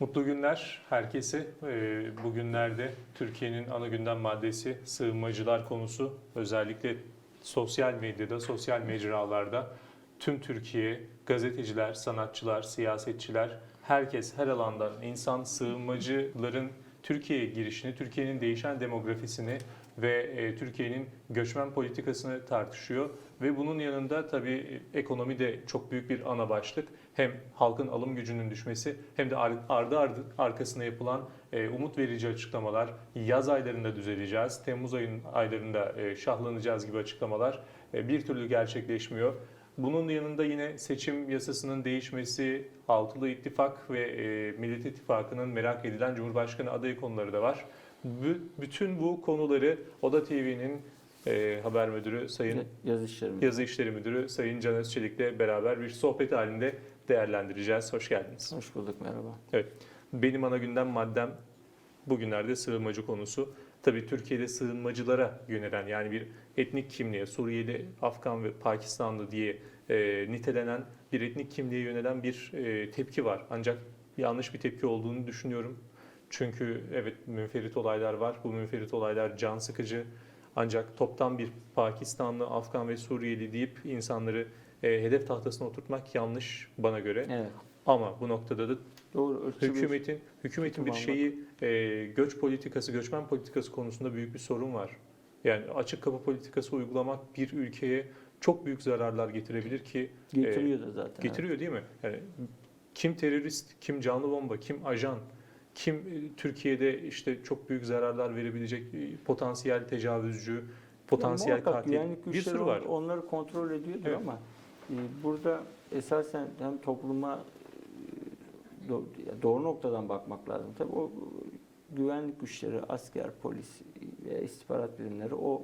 Mutlu günler herkese. Ee, Bugünlerde Türkiye'nin ana gündem maddesi sığınmacılar konusu. Özellikle sosyal medyada, sosyal mecralarda tüm Türkiye, gazeteciler, sanatçılar, siyasetçiler, herkes her alandan insan sığınmacıların Türkiye'ye girişini, Türkiye'nin değişen demografisini ve e, Türkiye'nin göçmen politikasını tartışıyor. Ve bunun yanında tabii ekonomi de çok büyük bir ana başlık. Hem halkın alım gücünün düşmesi hem de ar- ardı ardı arkasına yapılan e, umut verici açıklamalar. Yaz aylarında düzeleceğiz, Temmuz ayın aylarında e, şahlanacağız gibi açıklamalar e, bir türlü gerçekleşmiyor. Bunun yanında yine seçim yasasının değişmesi, Altılı İttifak ve e, Millet İttifakı'nın merak edilen Cumhurbaşkanı adayı konuları da var. Bü- bütün bu konuları Oda TV'nin e, haber müdürü Sayın Yaz işleri mi? Yazı İşleri Müdürü Sayın Can Özçelik'le beraber bir sohbet halinde değerlendireceğiz. Hoş geldiniz. Hoş bulduk merhaba. Evet, benim ana gündem maddem bugünlerde sığınmacı konusu. Tabii Türkiye'de sığınmacılara yönelen yani bir etnik kimliğe, Suriyeli, Afgan ve Pakistanlı diye e, nitelenen bir etnik kimliğe yönelen bir e, tepki var. Ancak yanlış bir tepki olduğunu düşünüyorum. Çünkü evet münferit olaylar var. Bu münferit olaylar can sıkıcı. Ancak toptan bir Pakistanlı, Afgan ve Suriyeli deyip insanları e, hedef tahtasına oturtmak yanlış bana göre. Evet. Ama bu noktada da Doğru. hükümetin hükümetin bir şeyi e, göç politikası, göçmen politikası konusunda büyük bir sorun var. Yani açık kapı politikası uygulamak bir ülkeye çok büyük zararlar getirebilir ki getiriyor da zaten. getiriyor değil mi? Yani kim terörist, kim canlı bomba, kim ajan, kim e, Türkiye'de işte çok büyük zararlar verebilecek e, potansiyel tecavüzcü, potansiyel muhakkak katil güvenlik bir güçleri sürü var. on- Onları kontrol ediyordur Evet. ama e, burada esasen hem topluma e, do- doğru noktadan bakmak lazım. Tabii o e, güvenlik güçleri, asker, polis ve istihbarat birimleri o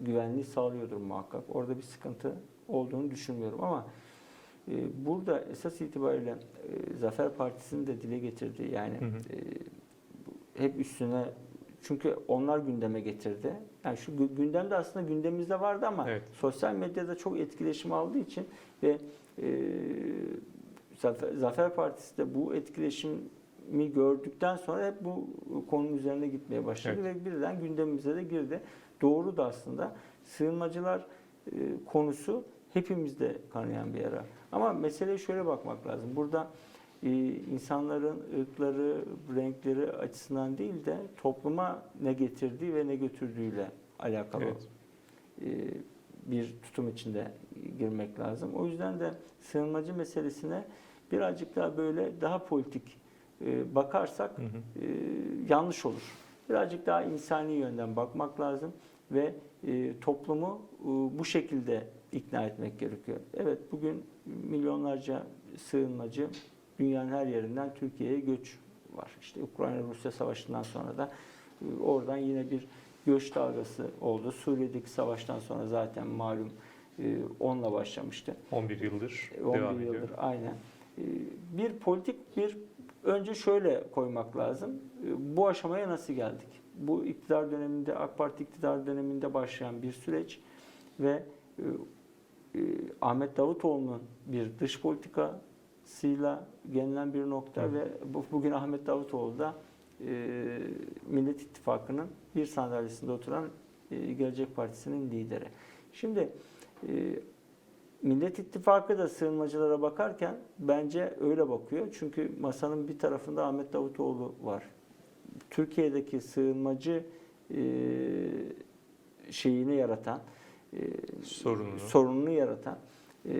güvenliği sağlıyordur muhakkak. Orada bir sıkıntı olduğunu düşünmüyorum ama burada esas itibariyle e, Zafer Partisi'nin de dile getirdiği yani Hı hı. e, hep üstüne çünkü onlar gündeme getirdi. Yani şu gü- gündemde aslında gündemimizde vardı ama Evet. sosyal medyada çok etkileşim aldığı için ve e, Zafer, Partisi de bu etkileşimi gördükten sonra hep bu konunun üzerine gitmeye başladı ve birden gündemimize de girdi. Doğru da aslında sığınmacılar e, konusu hepimizde kanayan bir yara. Ama meseleye şöyle bakmak lazım. Burada e, insanların ırkları, renkleri açısından değil de topluma ne getirdiği ve ne götürdüğüyle alakalı Evet. e, bir tutum içinde girmek lazım. O yüzden de sığınmacı meselesine birazcık daha böyle daha politik e, bakarsak Hı hı. e, yanlış olur. Birazcık daha insani yönden bakmak lazım ve e, toplumu e, bu şekilde ikna etmek gerekiyor. Evet bugün milyonlarca sığınmacı dünyanın her yerinden Türkiye'ye göç var. İşte Ukrayna-Rusya savaşından sonra da e, oradan yine bir göç dalgası oldu. Suriye'deki savaştan sonra zaten malum e, onunla başlamıştı. 11 yıldır 11 devam ediyor. yıldır aynen. Ee, Bir politik bir önce şöyle koymak lazım. Bu aşamaya nasıl geldik? Bu iktidar döneminde AK Parti iktidar döneminde başlayan bir süreç ve e, e, Ahmet Davutoğlu'nun bir dış politikasıyla gelinen bir nokta Hı. ve bu- bugün Ahmet Davutoğlu da e, Millet İttifakı'nın bir sandalyesinde oturan e, Gelecek Partisi'nin lideri. Şimdi e, Millet İttifakı da sığınmacılara bakarken bence öyle bakıyor. Çünkü masanın bir tarafında Ahmet Davutoğlu var. Türkiye'deki sığınmacı e, şeyini yaratan, Sorununu. sorununu yaratan e,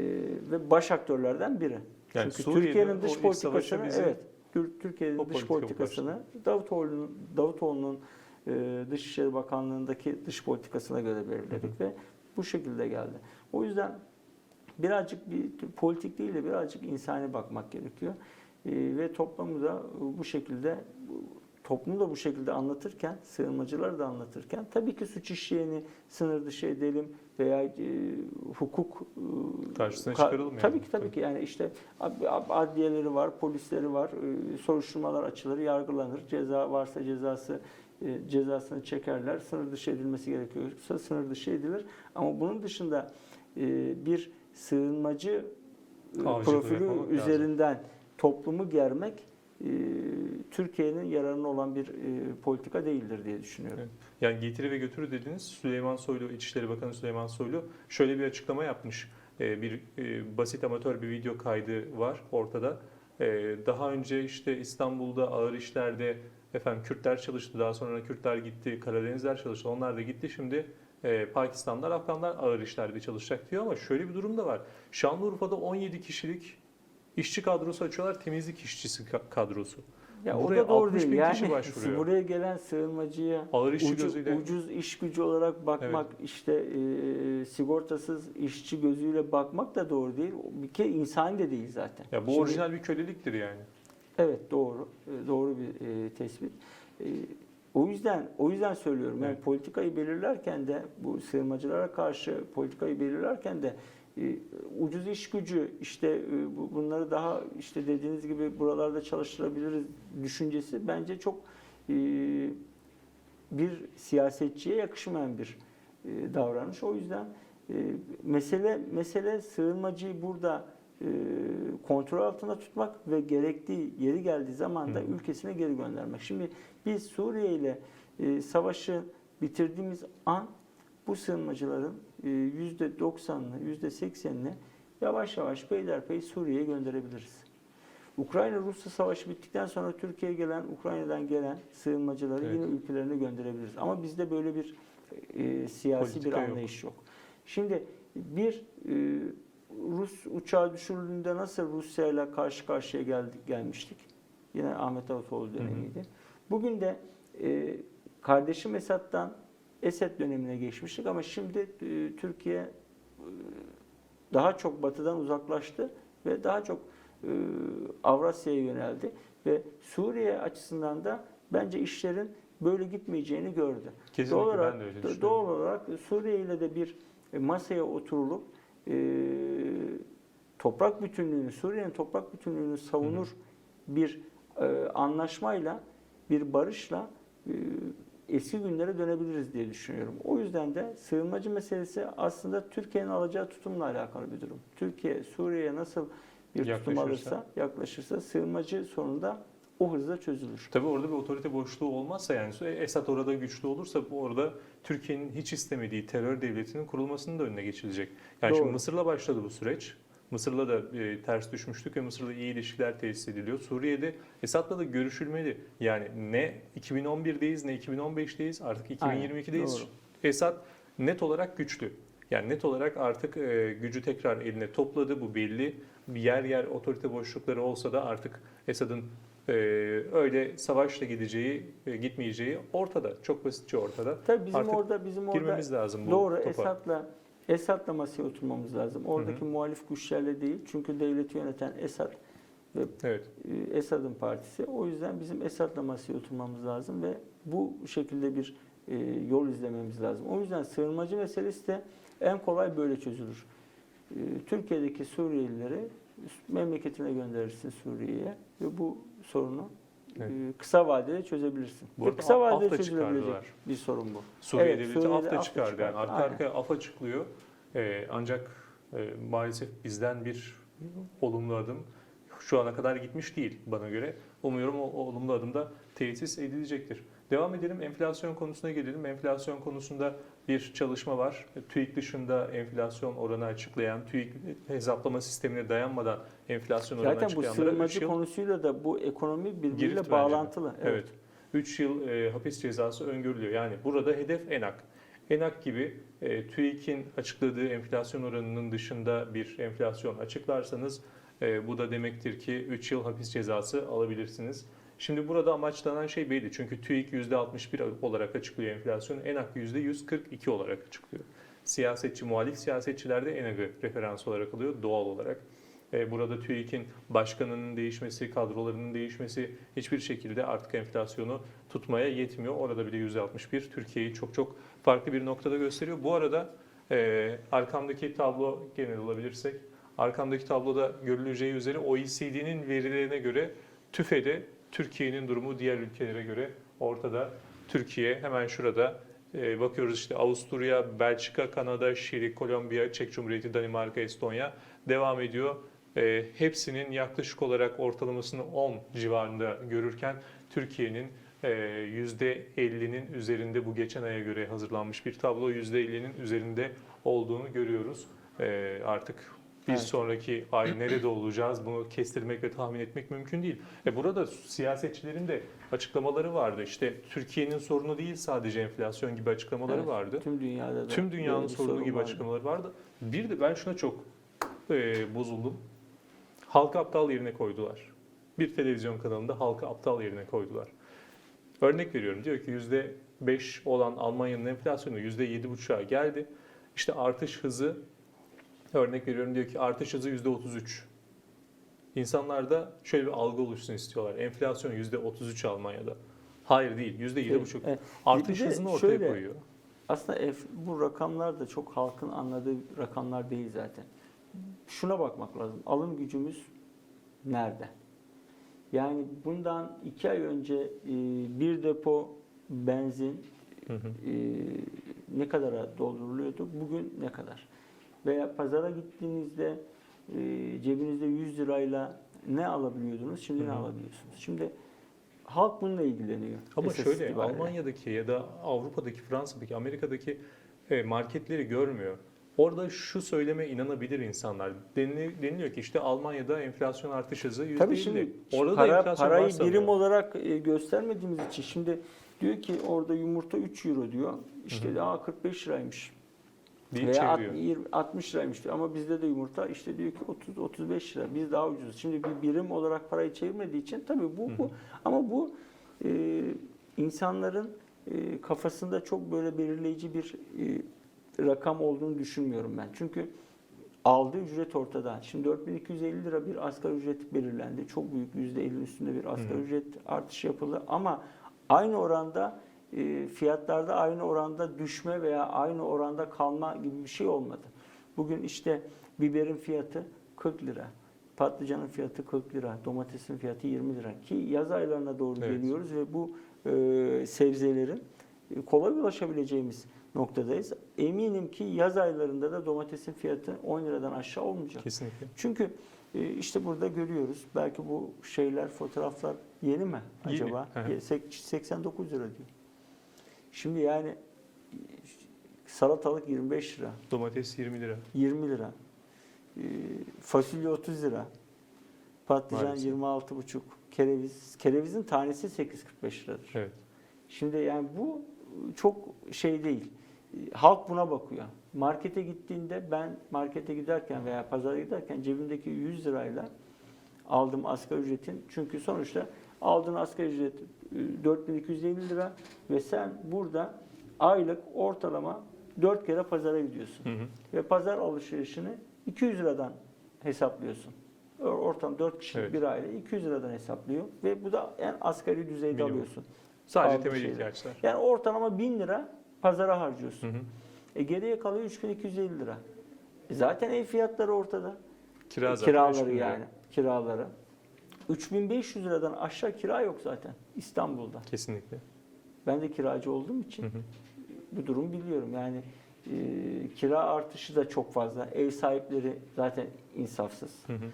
ve baş aktörlerden biri. Yani Çünkü Türkiye'nin dış politikasını evet Tür- Türkiye'nin dış politika politikasını Davutoğlu'nun Davutoğlu'nun e, Dışişleri Bakanlığı'ndaki dış politikasına göre belirledik ve bu şekilde geldi. O yüzden birazcık bir politik değil de birazcık insani bakmak gerekiyor. E, ve toplumu da bu şekilde toplumu da bu şekilde anlatırken, sığınmacıları da anlatırken tabii ki suç işleyeni sınır dışı edelim veya e, hukuk e, Karşısına ka- çıkaralım yani. Tabii ki tabii ki yani işte ad- ad- adliyeleri var, polisleri var, e, soruşturmalar açılır, yargılanır, ceza varsa cezası e, cezasını çekerler, sınır dışı edilmesi gerekiyorsa sınır dışı edilir. Ama bunun dışında e, bir sığınmacı e, Avcılığı profili yapmamak lazım. üzerinden toplumu germek Türkiye'nin yararına olan bir e, politika değildir diye düşünüyorum. Evet. Yani getiri ve götürü dediniz. Süleyman Soylu, İçişleri Bakanı Süleyman Soylu şöyle bir açıklama yapmış. Ee, bir e, basit amatör bir video kaydı var ortada. Daha önce işte İstanbul'da ağır işlerde efendim Kürtler çalıştı. Daha sonra Kürtler gitti, Karadenizler çalıştı. Onlar da gitti. Şimdi e, Pakistanlar, Afganlar ağır işlerde çalışacak diyor ama şöyle bir durum da var. Şanlıurfa'da 17 kişilik işçi kadrosu açıyorlar, temizlik işçisi ka- kadrosu. Ya Buraya o da doğru 60 değil. bin Yani kişi başvuruyor. buraya gelen sığınmacıya Ağır işçi ucu- gözüyle ucuz iş gücü olarak bakmak, işte e, sigortasız işçi gözüyle bakmak da doğru değil. Bir kere insani de değil zaten. ya bu Şimdi- orijinal bir köleliktir yani. Evet doğru. E, Doğru bir e, tespit. E, o yüzden o yüzden söylüyorum. Yani Evet. politikayı belirlerken de bu sığınmacılara karşı politikayı belirlerken de ucuz iş gücü işte e, bu- bunları daha işte dediğiniz gibi buralarda çalıştırabiliriz düşüncesi bence çok e, bir siyasetçiye yakışmayan bir e, davranış. O yüzden e, mesele mesele sığınmacıyı burada e, kontrol altında tutmak ve gerektiği yeri geldiği zaman da ülkesine geri göndermek. Şimdi biz Suriye ile e, savaşı bitirdiğimiz an bu sığınmacıların e, %90'ını, %80'ini yavaş yavaş peyderpey Suriye'ye gönderebiliriz. Ukrayna-Rusya savaşı bittikten sonra Türkiye'ye gelen, Ukrayna'dan gelen sığınmacıları Evet. yine ülkelerine gönderebiliriz. Ama bizde böyle bir e, siyasi Politika bir yok. anlayış yok. Şimdi bir e, Rus uçağı düşürüldüğünde nasıl Rusya ile karşı karşıya geldik gelmiştik? Yine Ahmet Davutoğlu dönemiydi. Bugün de e, kardeşim Esad'dan Esed dönemine geçmiştik ama şimdi e, Türkiye e, daha çok batıdan uzaklaştı ve daha çok e, Avrasya'ya yöneldi ve Suriye açısından da bence işlerin böyle gitmeyeceğini gördü. Kesinlikle Doğal olarak, ben de öyle do- doğal olarak Suriye ile de bir masaya oturulup e, toprak bütünlüğünü, Suriye'nin toprak bütünlüğünü savunur bir e, anlaşmayla, bir barışla e, eski günlere dönebiliriz diye düşünüyorum. O yüzden de sığınmacı meselesi aslında Türkiye'nin alacağı tutumla alakalı bir durum. Türkiye Suriye'ye nasıl bir tutum Yaklaşırsa. alırsa, yaklaşırsa sığınmacı sonunda o hızla çözülür. Tabii orada bir otorite boşluğu olmazsa yani Esad orada güçlü olursa bu orada Türkiye'nin hiç istemediği terör devletinin kurulmasının da önüne geçilecek. Yani Doğru. şimdi Mısır'la başladı bu süreç. Mısır'la da e, ters düşmüştük ve Mısır'la iyi ilişkiler tesis ediliyor. Suriye'de Esad'la da görüşülmeli. Yani ne 2011'deyiz ne 2015'teyiz artık Aynen, 2022'deyiz. doğru. Esad net olarak güçlü. Yani net olarak artık e, gücü tekrar eline topladı bu belli. Yer yer otorite boşlukları olsa da artık Esad'ın e, öyle savaşla gideceği, e, gitmeyeceği ortada. Çok basitçe ortada. Tabii bizim Artık orada bizim orada Girmemiz lazım bu Doğru topa. Esad'la Esad'la masaya oturmamız lazım. Oradaki muhalif güçlerle değil. Çünkü devleti yöneten Esad Evet. e, Esad'ın partisi. O yüzden bizim Esad'la masaya oturmamız lazım ve bu şekilde bir e, yol izlememiz lazım. O yüzden sığınmacı meselesi de en kolay böyle çözülür. E, Türkiye'deki Suriyelileri memleketine gönderirsin Suriye'ye ve bu sorunu Evet. kısa vadede çözebilirsin. Bu Ve kısa vadede af çözülebilecek bir sorun bu. Suriye Evet, devleti Suriye'de af da da çıkardı. Yani çıkardı. arka arkaya af açıklıyor. Ee, ancak e, maalesef bizden bir olumlu adım şu ana kadar gitmiş değil bana göre. Umuyorum o, o olumlu adım da tesis edilecektir. Devam edelim. Enflasyon konusuna gelelim. Enflasyon konusunda bir çalışma var. TÜİK dışında enflasyon oranı açıklayan, TÜİK hesaplama sistemine dayanmadan enflasyon oranı Zaten bu açıklayanlara üç sığınmacı yıl konusuyla da bu ekonomi birbiriyle bağlantılı. Evet. 3 yıl e, hapis cezası öngörülüyor. Yani burada hedef ENAK. ENAK gibi e, TÜİK'in açıkladığı enflasyon oranının dışında bir enflasyon açıklarsanız e, bu da demektir ki 3 yıl hapis cezası alabilirsiniz. Şimdi burada amaçlanan şey belli. Çünkü TÜİK %61 olarak açıklıyor enflasyonu. ENAK %142 olarak açıklıyor. Siyasetçi, muhalif siyasetçiler de ENAK'ı referans olarak alıyor doğal olarak. E, Burada TÜİK'in başkanının değişmesi, kadrolarının değişmesi hiçbir şekilde artık enflasyonu tutmaya yetmiyor. Orada bile %61 Türkiye'yi çok çok farklı bir noktada gösteriyor. Bu arada e, arkamdaki tablo genel olabilirsek, arkamdaki tabloda görüleceği üzere OECD'nin verilerine göre TÜFE'de Türkiye'nin durumu diğer ülkelere göre ortada. Türkiye hemen şurada e, bakıyoruz işte Avusturya, Belçika, Kanada, Şili, Kolombiya, Çek Cumhuriyeti, Danimarka, Estonya devam ediyor. e, hepsinin yaklaşık olarak ortalamasını 10 civarında görürken Türkiye'nin e, %50'nin üzerinde bu geçen aya göre hazırlanmış bir tablo %50'nin üzerinde olduğunu görüyoruz. E, artık bir Evet. sonraki ay nerede olacağız bunu kestirmek ve tahmin etmek mümkün değil. E burada siyasetçilerin de açıklamaları vardı. İşte Türkiye'nin sorunu değil sadece enflasyon gibi açıklamaları Evet. vardı. Tüm dünyada da Tüm dünyanın sorunu sorun gibi vardı. açıklamaları vardı. Bir de ben şuna çok e, bozuldum. Halkı aptal yerine koydular. Bir televizyon kanalında halkı aptal yerine koydular. Örnek veriyorum diyor ki %5 olan Almanya'nın enflasyonu %7,5'a geldi. İşte artış hızı örnek veriyorum diyor ki artış hızı %33. İnsanlarda şöyle bir algı oluşsun istiyorlar. Enflasyon %33 Almanya'da. Hayır değil %7,5. Evet. Artış de hızını ortaya şöyle, koyuyor. Aslında bu rakamlar da çok halkın anladığı rakamlar değil zaten. Şuna bakmak lazım. Alım gücümüz nerede? Yani bundan iki ay önce e, bir depo benzin Hı hı. e, ne kadara dolduruluyordu? Bugün ne kadar? Veya pazara gittiğinizde e, cebinizde 100 lirayla ne alabiliyordunuz? Şimdi Hı ne alabiliyorsunuz? Şimdi halk bununla ilgileniyor. Ama esas şöyle itibariyle. Almanya'daki ya da Avrupa'daki, Fransa'daki, Amerika'daki e, marketleri görmüyor. Orada şu söyleme inanabilir insanlar. Denili- Deniliyor ki işte Almanya'da enflasyon artış hızı %50. Tabii şimdi Orada da para, enflasyon parayı var sanıyor. birim olarak e, göstermediğimiz için şimdi diyor ki orada yumurta 3 euro diyor. İşte Hı hı. daha 45 liraymış. Deyip Veya çeviriyor. 60, 20, 60 liraymış diyor. Ama bizde de yumurta işte diyor ki 30 35 lira. Biz daha ucuz. Şimdi bir birim olarak parayı çevirmediği için tabii bu bu ama bu e, insanların e, kafasında çok böyle belirleyici bir e, rakam olduğunu düşünmüyorum ben. Çünkü aldığı ücret ortada. Şimdi 4250 lira bir asgari ücret belirlendi. Çok büyük %50'nin üstünde bir asgari ücret artışı yapıldı. Ama aynı oranda fiyatlarda aynı oranda düşme veya aynı oranda kalma gibi bir şey olmadı. Bugün işte biberin fiyatı 40 lira. Patlıcanın fiyatı 40 lira, domatesin fiyatı 20 lira ki yaz aylarına doğru Evet. geliyoruz ve bu e, sebzelerin e, kolay ulaşabileceğimiz noktadayız. Eminim ki yaz aylarında da domatesin fiyatı 10 liradan aşağı olmayacak. Kesinlikle. Çünkü e, işte burada görüyoruz. Belki bu şeyler, fotoğraflar yeni mi Yeni, acaba? hı hı. Ye- sek- 89 lira diyor. Şimdi yani salatalık 25 lira, Domates 20 lira. 20 lira. E, Fasulye 30 lira. Patlıcan Maalesef. 26,5. Kereviz, kerevizin tanesi 8,45 liradır. Evet. Şimdi yani bu çok şey değil. Halk buna bakıyor. Markete gittiğinde ben markete giderken veya pazara giderken cebimdeki 100 lirayla aldığım asgari ücretin çünkü sonuçta aldığın asgari ücret 4250 lira ve sen burada aylık ortalama 4 kere pazara gidiyorsun. Hı hı. Ve pazar alışverişini 200 liradan hesaplıyorsun. Or- Ortam 4 kişilik Evet. bir aile 200 liradan hesaplıyor ve bu da en asgari düzeyde Minimum. alıyorsun. Sadece temel şeyler. ihtiyaçlar. Yani ortalama 1000 lira pazara harcıyorsun. Hı hı. E geriye kalıyor 3250 lira. E zaten ev fiyatları ortada. Kira E kiraları 3000 lira. yani kiraları. 3500 liradan aşağı kira yok zaten İstanbul'da. Kesinlikle. Ben de kiracı olduğum için Hı hı. bu durumu biliyorum. Yani e, kira artışı da çok fazla. Ev sahipleri zaten insafsız. Hı hı.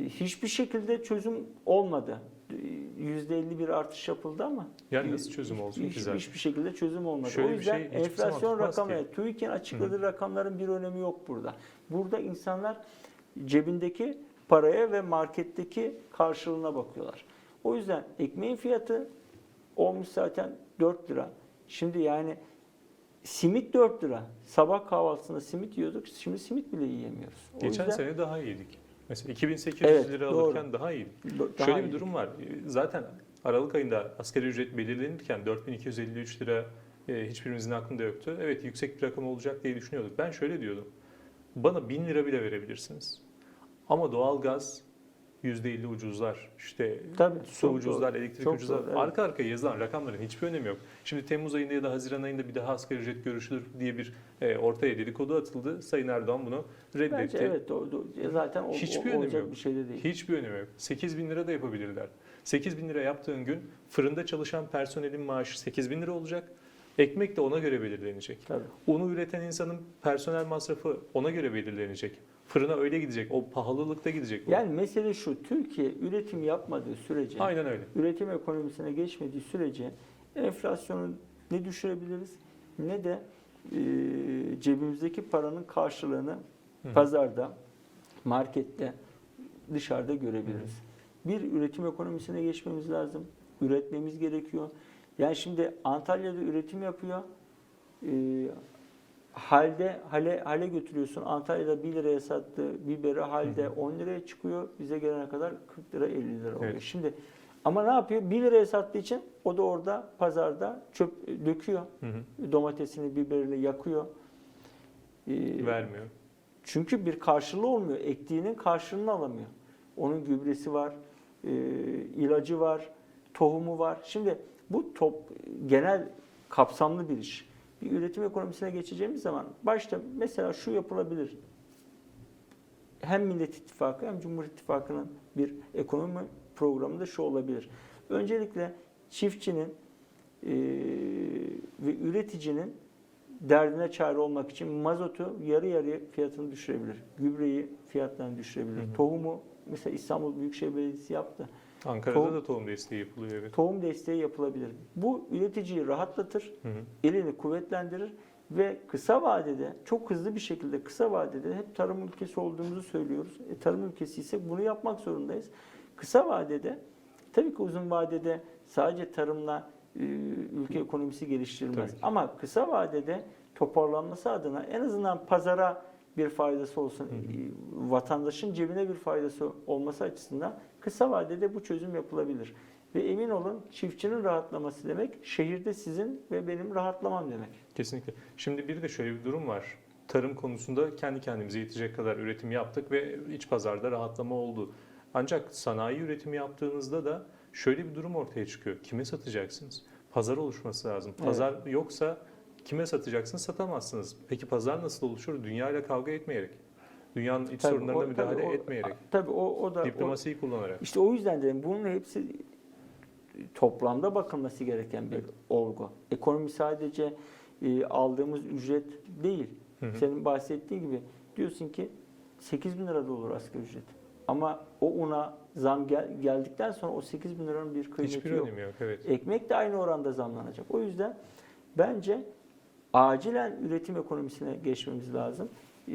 E, hiçbir şekilde çözüm olmadı. E, %50 bir artış yapıldı ama Yani nasıl çözüm olsun ki hiç, zaten? hiçbir şekilde çözüm olmadı. Şöyle o yüzden şey enflasyon ki. TÜİK'in açıkladığı rakamların bir önemi yok burada. Burada insanlar cebindeki paraya ve marketteki karşılığına bakıyorlar. O yüzden ekmeğin fiyatı olmuş zaten 4 lira. Şimdi yani simit 4 lira. Sabah kahvaltısında simit yiyorduk. Şimdi simit bile yiyemiyoruz. O Geçen yüzden sene daha iyiydik. Mesela 2800 Evet, lira doğru. alırken daha iyiydik. daha Şöyle bir iyi. durum var. Zaten Aralık ayında asgari ücret belirlenirken 4253 lira e, hiçbirimizin aklında yoktu. Evet yüksek bir rakam olacak diye düşünüyorduk. Ben şöyle diyordum. Bana 1000 lira bile verebilirsiniz. Ama doğalgaz %50 ucuzlar. İşte Tabii, su ucuzlar, doğru. elektrik Çok ucuzlar. doğru, evet. Arka arkaya yazılan rakamların hiçbir önemi yok. Şimdi Temmuz ayında ya da Haziran ayında bir daha asgari ücret görüşülür diye bir e, ortaya dedikodu atıldı. Sayın Erdoğan bunu reddetti. Bence evet do- do- zaten o, Hiçbir o- önemi yok. bir şey de değil. Hiçbir önemi yok. 8 bin lira da yapabilirler. 8 bin lira yaptığın gün fırında çalışan personelin maaşı 8 bin lira olacak. Ekmek de ona göre belirlenecek. Tabii. Unu üreten insanın personel masrafı ona göre belirlenecek. Fırına öyle gidecek. O pahalılıkta gidecek. o. Yani mesele şu, Türkiye üretim yapmadığı sürece, Aynen öyle. üretim ekonomisine geçmediği sürece enflasyonu ne düşürebiliriz ne de e, cebimizdeki paranın karşılığını Hı. pazarda, markette, dışarıda görebiliriz. Bir üretim ekonomisine geçmemiz lazım. Üretmemiz gerekiyor. Yani şimdi Antalya'da üretim yapıyor. E, halde hale hale götürüyorsun. Antalya'da 1 liraya sattığı biberi halde Hı hı. 10 liraya çıkıyor. Bize gelene kadar 40 lira 50 lira oluyor. Evet. Şimdi ama ne yapıyor? 1 liraya sattığı için o da orada pazarda çöp döküyor. Hı hı. Domatesini, biberini yakıyor. Ee, Vermiyor. çünkü bir karşılığı olmuyor. Ektiğinin karşılığını alamıyor. Onun gübresi var, e, ilacı var, tohumu var. Şimdi bu top genel kapsamlı bir iş. Bir üretim ekonomisine geçeceğimiz zaman başta mesela şu yapılabilir. Hem Millet İttifakı hem Cumhur İttifakı'nın bir ekonomi programında şu olabilir. Öncelikle çiftçinin e, ve üreticinin derdine çare olmak için mazotu yarı yarıya fiyatını düşürebilir. Gübreyi fiyatlarını düşürebilir. Hı hı. Tohumu mesela İstanbul Büyükşehir Belediyesi yaptı. Ankara'da Tohum- da tohum desteği yapılıyor evet. Tohum desteği yapılabilir. Bu üreticiyi rahatlatır, Hı hı. elini kuvvetlendirir ve kısa vadede çok hızlı bir şekilde kısa vadede hep tarım ülkesi olduğumuzu söylüyoruz. E, tarım ülkesi ise bunu yapmak zorundayız. Kısa vadede tabii ki uzun vadede sadece tarımla e, ülke ekonomisi geliştirilmez. Ama kısa vadede toparlanması adına en azından pazara bir faydası olsun, Hı hı. e, vatandaşın cebine bir faydası olması açısından kısa vadede bu çözüm yapılabilir. Ve emin olun çiftçinin rahatlaması demek şehirde sizin ve benim rahatlamam demek. Kesinlikle. Şimdi bir de şöyle bir durum var. Tarım konusunda kendi kendimize yetecek kadar üretim yaptık ve iç pazarda rahatlama oldu. Ancak sanayi üretimi yaptığınızda da şöyle bir durum ortaya çıkıyor. Kime satacaksınız? Pazar oluşması lazım. Evet. Pazar yoksa kime satacaksınız? Satamazsınız. Peki pazar nasıl oluşur? Dünya ile kavga etmeyerek. Dünyanın iç Tabii sorunlarına o- müdahale tabii o- etmeyerek. Tabii o, o da o, Diplomasiyi kullanarak. işte o yüzden de bunun hepsi toplamda bakılması gereken bir Evet. olgu. Ekonomi sadece e, aldığımız ücret değil. Hı hı. Senin bahsettiğin gibi diyorsun ki 8 bin lira da olur asgari ücret. Ama o una zam gel- geldikten sonra o 8 bin liranın bir kıymeti Hiçbir yok. yok. Evet. Ekmek de aynı oranda zamlanacak. O yüzden bence acilen üretim ekonomisine geçmemiz lazım. Ee,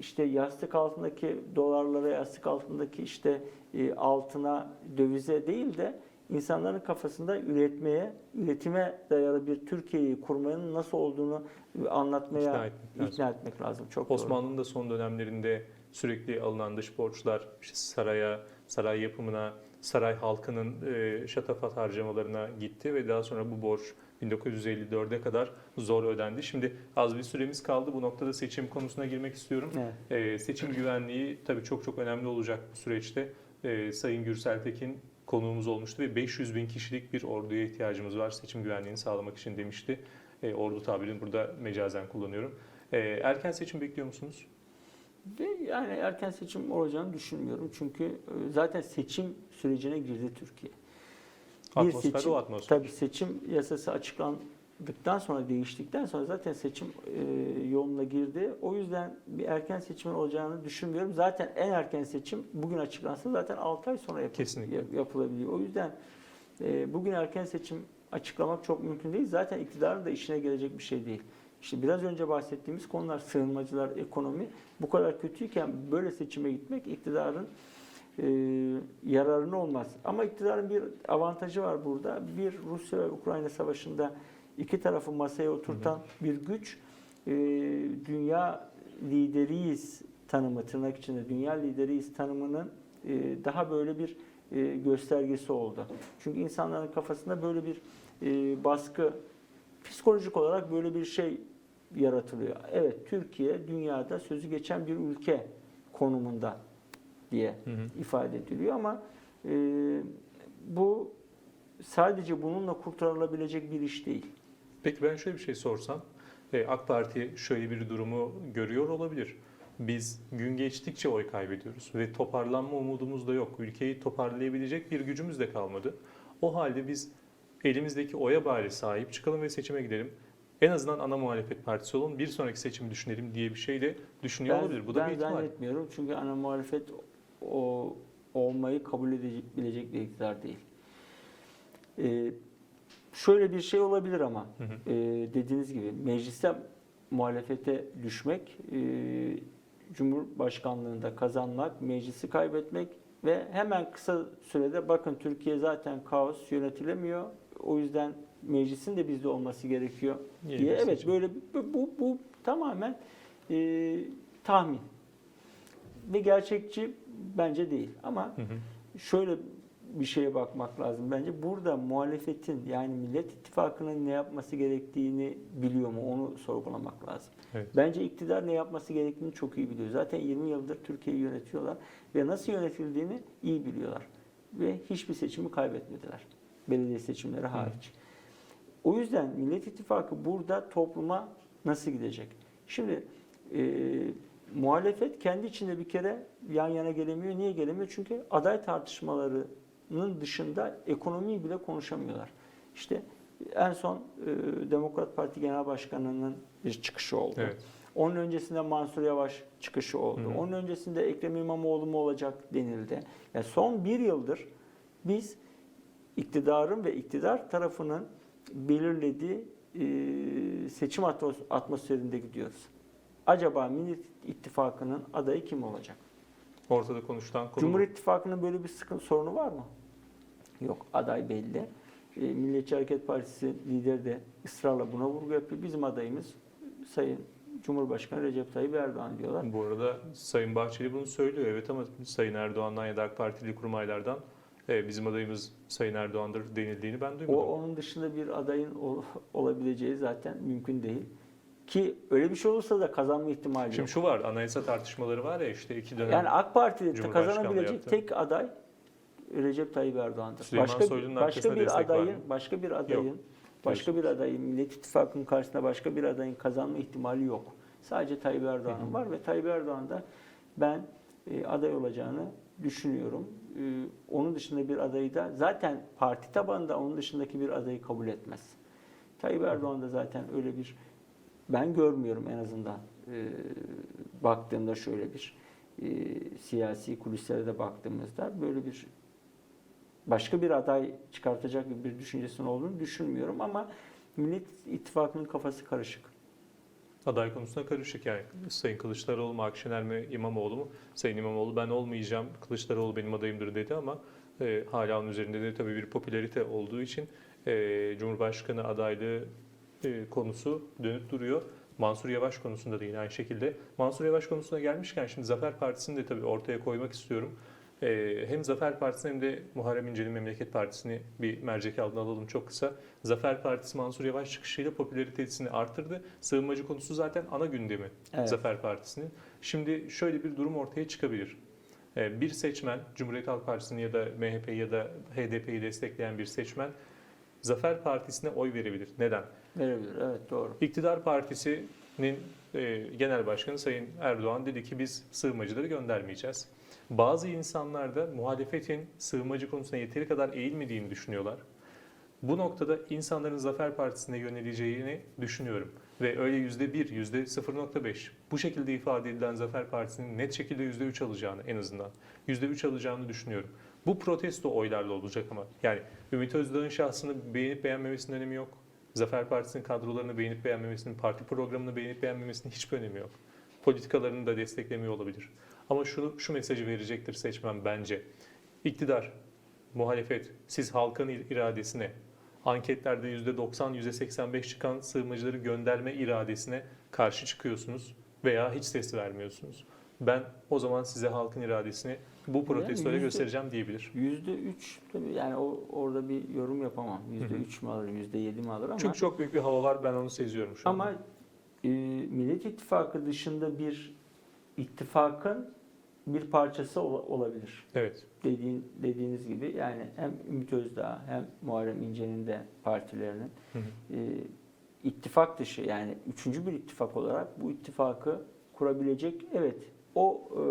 işte yastık altındaki dolarlara, yastık altındaki işte e, altına, dövize değil de insanların kafasında üretmeye, üretime dayalı bir Türkiye'yi kurmanın nasıl olduğunu anlatmaya İkna etmek lazım. ikna etmek lazım. Çok. Osmanlı'nın da son dönemlerinde sürekli alınan dış borçlar işte saraya, saray yapımına, saray halkının e, şatafat harcamalarına gitti ve daha sonra bu borç 1954'e kadar zor ödendi. Şimdi az bir süremiz kaldı. Bu noktada seçim konusuna girmek istiyorum. Evet. E, seçim güvenliği tabii çok çok önemli olacak bu süreçte. E, Sayın Gürsel Tekin konuğumuz olmuştu ve 500 bin kişilik bir orduya ihtiyacımız var seçim güvenliğini sağlamak için demişti. E, ordu tabirini burada mecazen kullanıyorum. E, erken seçim bekliyor musunuz? Ve yani erken seçim olacağını düşünmüyorum. Çünkü e, zaten seçim sürecine girdi Türkiye. Bir Atmosfer seçim- o atmosfer. Tabii seçim yasası açıklandıktan sonra, değiştikten sonra zaten seçim e, yoluna girdi. O yüzden bir erken seçimin olacağını düşünmüyorum. Zaten en erken seçim bugün açıklansa zaten 6 ay sonra yap- Kesinlikle. yap- yapılabiliyor. O yüzden e, bugün erken seçim açıklamak çok mümkün değil. Zaten iktidarın da işine gelecek bir şey değil. İşte biraz önce bahsettiğimiz konular sığınmacılar, ekonomi bu kadar kötüyken böyle seçime gitmek iktidarın e, yararına olmaz. Ama iktidarın bir avantajı var burada. Bir Rusya ve Ukrayna savaşında iki tarafı masaya oturtan bir güç. E, dünya lideriyiz tanımı tırnak içinde dünya lideriyiz tanımının e, daha böyle bir e, göstergesi oldu. Çünkü insanların kafasında böyle bir e, baskı psikolojik olarak böyle bir şey yaratılıyor. Evet Türkiye dünyada sözü geçen bir ülke konumunda diye Hı hı. ifade ediliyor ama e, bu sadece bununla kurtarılabilecek bir iş değil. Peki ben şöyle bir şey sorsam. e, AK Parti şöyle bir durumu görüyor olabilir. Biz gün geçtikçe oy kaybediyoruz ve toparlanma umudumuz da yok. Ülkeyi toparlayabilecek bir gücümüz de kalmadı. O halde biz elimizdeki oya bari sahip çıkalım ve seçime gidelim. En azından ana muhalefet partisi olun bir sonraki seçimi düşünelim diye bir şey de düşünüyor Ben- olabilir. Bu da ben bir ihtimal. zannetmiyorum çünkü ana muhalefet o olmayı kabul edebilecek bir iktidar değil. Ee, şöyle bir şey olabilir ama Hı hı. e, dediğiniz gibi mecliste muhalefete düşmek, e, Cumhurbaşkanlığında kazanmak, meclisi kaybetmek ve hemen kısa sürede bakın Türkiye zaten kaos yönetilemiyor. O yüzden meclisin de bizde olması gerekiyor Yeni diye. bir Evet seçim. böyle bu, bu, bu tamamen e, tahmin ve gerçekçi bence değil. Ama Hı hı. şöyle bir şeye bakmak lazım. Bence burada muhalefetin yani Millet İttifakı'nın ne yapması gerektiğini biliyor mu onu sorgulamak lazım. Evet. Bence iktidar ne yapması gerektiğini çok iyi biliyor. Zaten 20 yıldır Türkiye'yi yönetiyorlar ve nasıl yönetildiğini iyi biliyorlar. Ve hiçbir seçimi kaybetmediler. Belediye seçimleri hariç. O yüzden Millet İttifakı burada topluma nasıl gidecek? Şimdi e, muhalefet kendi içinde bir kere yan yana gelemiyor. Niye gelemiyor? Çünkü aday tartışmalarının dışında ekonomiyi bile konuşamıyorlar. İşte en son e, Demokrat Parti Genel Başkanı'nın bir çıkışı oldu. Evet. Onun öncesinde Mansur Yavaş çıkışı oldu. Hı hı. Onun öncesinde Ekrem İmamoğlu mu olacak denildi. Yani son bir yıldır biz iktidarın ve iktidar tarafının belirlediği e, seçim atmos- atmosferinde gidiyoruz. Acaba Millet İttifakı'nın adayı kim olacak? Ortada konuşulan konu Cumhur. İttifakı'nın böyle bir sıkıntı sorunu var mı? Yok. Aday belli. E, Milliyetçi Hareket Partisi lideri de ısrarla buna vurgu yapıyor. Bizim adayımız Sayın Cumhurbaşkanı Recep Tayyip Erdoğan diyorlar. Bu arada Sayın Bahçeli bunu söylüyor evet ama Sayın Erdoğan'dan ya da AK Partili kurmaylardan e, bizim adayımız Sayın Erdoğan'dır denildiğini ben O duymadım. onun dışında bir adayın ol- olabileceği zaten mümkün değil. Ki öyle bir şey olursa da kazanma ihtimali yok. Şimdi şu var anayasa tartışmaları var ya işte iki dönem Yani AK Parti'de kazanabilecek yaptı. tek aday Recep Tayyip Erdoğan'dır. Süleyman başka Soylu'nun başka bir adayın başka bir adayın başka bir adayın Millet İttifakı'nın karşısında başka bir adayın kazanma ihtimali yok. Sadece Tayyip Erdoğan'ın var ve Tayyip Erdoğan da ben e, aday olacağını düşünüyorum. E, onun dışında bir adayı da zaten parti tabanında onun dışındaki bir adayı kabul etmez. Tayyip Erdoğan da zaten öyle bir ben görmüyorum en azından e, baktığımda şöyle bir e, siyasi kulislere de baktığımızda böyle bir başka bir aday çıkartacak gibi bir düşüncesinin olduğunu düşünmüyorum ama Millet İttifakı'nın kafası karışık. Aday konusunda karışık yani Sayın Kılıçdaroğlu mu Akşener mi İmamoğlu mu Sayın İmamoğlu ben olmayacağım Kılıçdaroğlu benim adayımdır dedi ama e, hala onun üzerinde de tabii bir popülarite olduğu için e, Cumhurbaşkanı adaylığı e, konusu dönüp duruyor. Mansur Yavaş konusunda da yine aynı şekilde. Mansur Yavaş konusuna gelmişken şimdi Zafer Partisi'ni de tabii ortaya koymak istiyorum. Ee, hem Zafer Partisi'ni hem de Muharrem İnce'nin Memleket Partisi'ni bir mercek altına alalım çok kısa. Zafer Partisi Mansur Yavaş çıkışıyla popülaritesini artırdı. Sığınmacı konusu zaten ana gündemi Evet. Zafer Partisi'nin. Şimdi şöyle bir durum ortaya çıkabilir. Ee, bir seçmen, Cumhuriyet Halk Partisi'ni ya da MHP'yi ya da HDP'yi destekleyen bir seçmen Zafer Partisi'ne oy verebilir. Neden? Verebilir. Evet doğru. İktidar Partisi'nin e, genel başkanı Sayın Erdoğan dedi ki biz sığınmacıları göndermeyeceğiz. Bazı insanlar da muhalefetin sığınmacı konusunda yeteri kadar eğilmediğini düşünüyorlar. Bu noktada insanların Zafer Partisi'ne yöneleceğini düşünüyorum. Ve öyle yüzde bir, yüzde 0.5 bu şekilde ifade edilen Zafer Partisi'nin net şekilde yüzde üç alacağını en azından yüzde üç alacağını düşünüyorum. Bu protesto oylarla olacak ama yani Ümit Özdağ'ın şahsını beğenip beğenmemesinin önemi yok. Zafer Partisi'nin kadrolarını beğenip beğenmemesinin, parti programını beğenip beğenmemesinin hiçbir önemi yok. Politikalarını da desteklemiyor olabilir. Ama şunu şu mesajı verecektir seçmen bence. İktidar, muhalefet, siz halkın iradesine, anketlerde %90, %85 çıkan sığınmacıları gönderme iradesine karşı çıkıyorsunuz veya hiç ses vermiyorsunuz. Ben o zaman size halkın iradesini bu protestoyla yüzde- göstereceğim diyebilir. Yüzde üç yani o, orada bir yorum yapamam. Yüzde üç mü alır, yüzde yedi mi alır ama Çünkü çok büyük bir hava var ben onu seziyorum şu ama an. e, Millet İttifakı dışında bir ittifakın bir parçası ola- olabilir. Evet. Dediğin, dediğiniz gibi yani hem Ümit Özdağ hem Muharrem İnce'nin de partilerinin Hı hı. e, ittifak dışı yani üçüncü bir ittifak olarak bu ittifakı kurabilecek evet o e,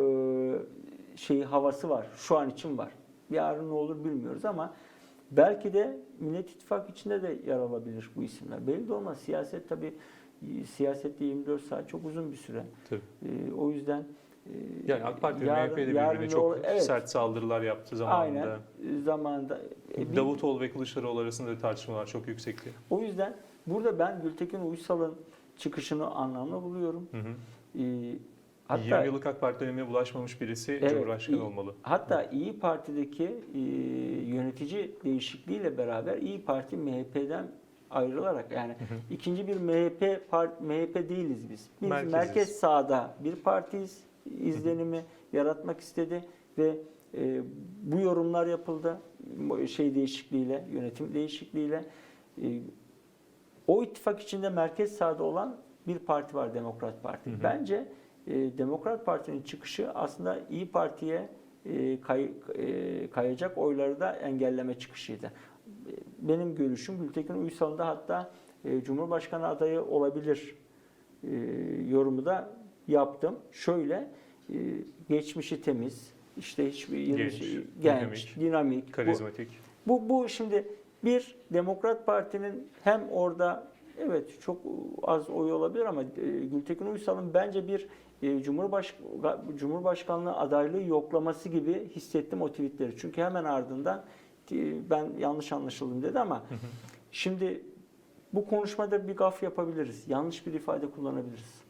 şeyi havası var. Şu an için var. Yarın ne olur bilmiyoruz ama belki de Millet İttifakı içinde de yer alabilir bu isimler. Belli de olmaz. Siyaset tabii siyasette 24 saat çok uzun bir süre. Tabii. E, o yüzden e, Yani AK Parti ve MHP de birbirine ne çok evet, sert saldırılar yaptı zamanında. Aynen. E, zamanında. E, bir- Davutoğlu ve Kılıçdaroğlu arasında da tartışmalar çok yüksekti. O yüzden burada ben Gültekin Uysal'ın çıkışını anlamlı buluyorum. Hı hı. E, hatta 20 yıllık AK Parti dönemine bulaşmamış birisi Evet, Cumhurbaşkanı olmalı. Hatta İyi Parti'deki e, yönetici değişikliğiyle beraber İyi Parti MHP'den ayrılarak yani Hı hı. ikinci bir MHP part, MHP değiliz biz. Biz Merkeziz. merkez sağda bir partiyiz. izlenimi yaratmak istedi ve e, bu yorumlar yapıldı. Şey değişikliğiyle, yönetim değişikliğiyle. E, o ittifak içinde merkez sağda olan bir parti var Demokrat Parti. Hı hı. Bence e, Demokrat Parti'nin çıkışı aslında İyi Parti'ye e, kay- e, kayacak oyları da engelleme çıkışıydı. Benim görüşüm Gültekin Uysal'ın da hatta e, Cumhurbaşkanı adayı olabilir e, yorumu da yaptım. Şöyle e, geçmişi temiz, işte hiçbir Genç, şey- genç, dinamik, dinamik. Bu- Karizmatik. bu, bu şimdi bir Demokrat Parti'nin hem orada evet çok az oy olabilir ama e, Gültekin Uysal'ın bence bir e, Cumhurbaş, Cumhurbaşkanlığı adaylığı yoklaması gibi hissettim o tweetleri. Çünkü hemen ardından e, ben yanlış anlaşıldım dedi ama Hı hı. şimdi bu konuşmada bir gaf yapabiliriz. Yanlış bir ifade kullanabiliriz.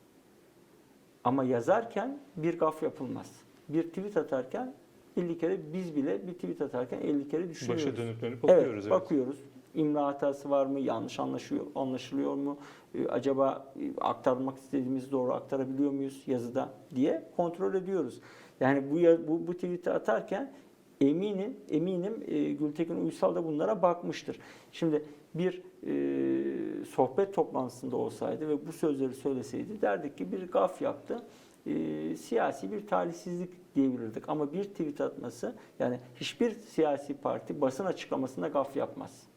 Ama yazarken bir gaf yapılmaz. Bir tweet atarken 50 kere biz bile bir tweet atarken 50 kere düşünüyoruz. Başa dönüp dönüp bakıyoruz. Evet, Evet, bakıyoruz. İmla hatası var mı? Yanlış anlaşılıyor, anlaşılıyor mu? Ee, acaba e, aktarmak istediğimiz doğru aktarabiliyor muyuz yazıda diye kontrol ediyoruz. Yani bu bu, bu tweet'i atarken eminim eminim e, Gültekin Uysal da bunlara bakmıştır. Şimdi bir e, sohbet toplantısında olsaydı ve bu sözleri söyleseydi derdik ki bir gaf yaptı. E, siyasi bir talihsizlik diyebilirdik. Ama bir tweet atması yani hiçbir siyasi parti basın açıklamasında gaf yapmaz.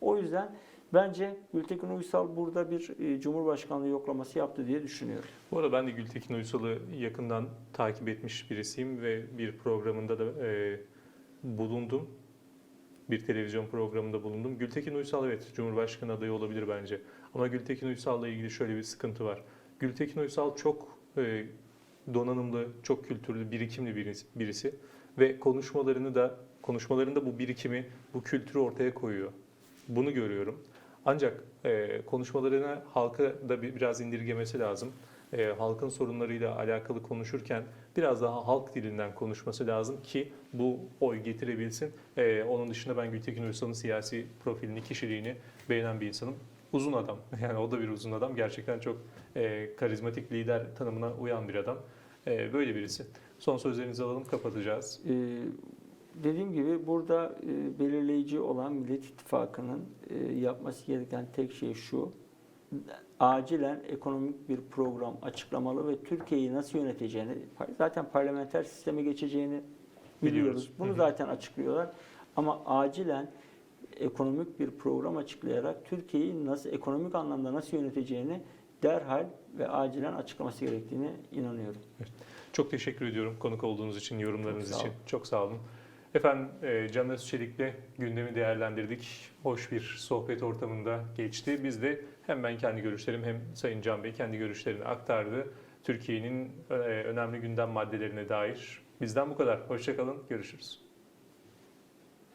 O yüzden bence Gültekin Uysal burada bir e, Cumhurbaşkanlığı yoklaması yaptı diye düşünüyorum. Bu arada ben de Gültekin Uysal'ı yakından takip etmiş birisiyim ve bir programında da e, bulundum. Bir televizyon programında bulundum. Gültekin Uysal evet Cumhurbaşkanı adayı olabilir bence. Ama Gültekin Uysal'la ilgili şöyle bir sıkıntı var. Gültekin Uysal çok e, donanımlı, çok kültürlü, birikimli birisi, birisi ve konuşmalarını da konuşmalarında bu birikimi, bu kültürü ortaya koyuyor. Bunu görüyorum. Ancak e, konuşmalarını halka da bir, biraz indirgemesi lazım. E, halkın sorunlarıyla alakalı konuşurken biraz daha halk dilinden konuşması lazım ki bu oy getirebilsin. E, onun dışında ben Gültekin Uysal'ın siyasi profilini, kişiliğini beğenen bir insanım. Uzun adam. Yani o da bir uzun adam. Gerçekten çok e, karizmatik lider tanımına uyan bir adam. E, böyle birisi. Son sözlerinizi alalım, kapatacağız. Ee, dediğim gibi burada e, belirleyici olan Millet İttifakı'nın e, yapması gereken tek şey şu. Acilen ekonomik bir program açıklamalı ve Türkiye'yi nasıl yöneteceğini, zaten parlamenter sisteme geçeceğini biliyoruz. Biliyoruz. Bunu Hı hı. zaten açıklıyorlar. Ama acilen ekonomik bir program açıklayarak Türkiye'yi nasıl ekonomik anlamda nasıl yöneteceğini derhal ve acilen açıklaması gerektiğine inanıyorum. Çok teşekkür ediyorum konuk olduğunuz için, yorumlarınız Çok için. Çok sağ olun. Efendim e, Can Özçelik'le gündemi değerlendirdik. Hoş bir sohbet ortamında geçti. Biz de hem ben kendi görüşlerim hem Sayın Can Bey kendi görüşlerini aktardı. Türkiye'nin e, önemli gündem maddelerine dair. Bizden bu kadar. Hoşçakalın. Görüşürüz.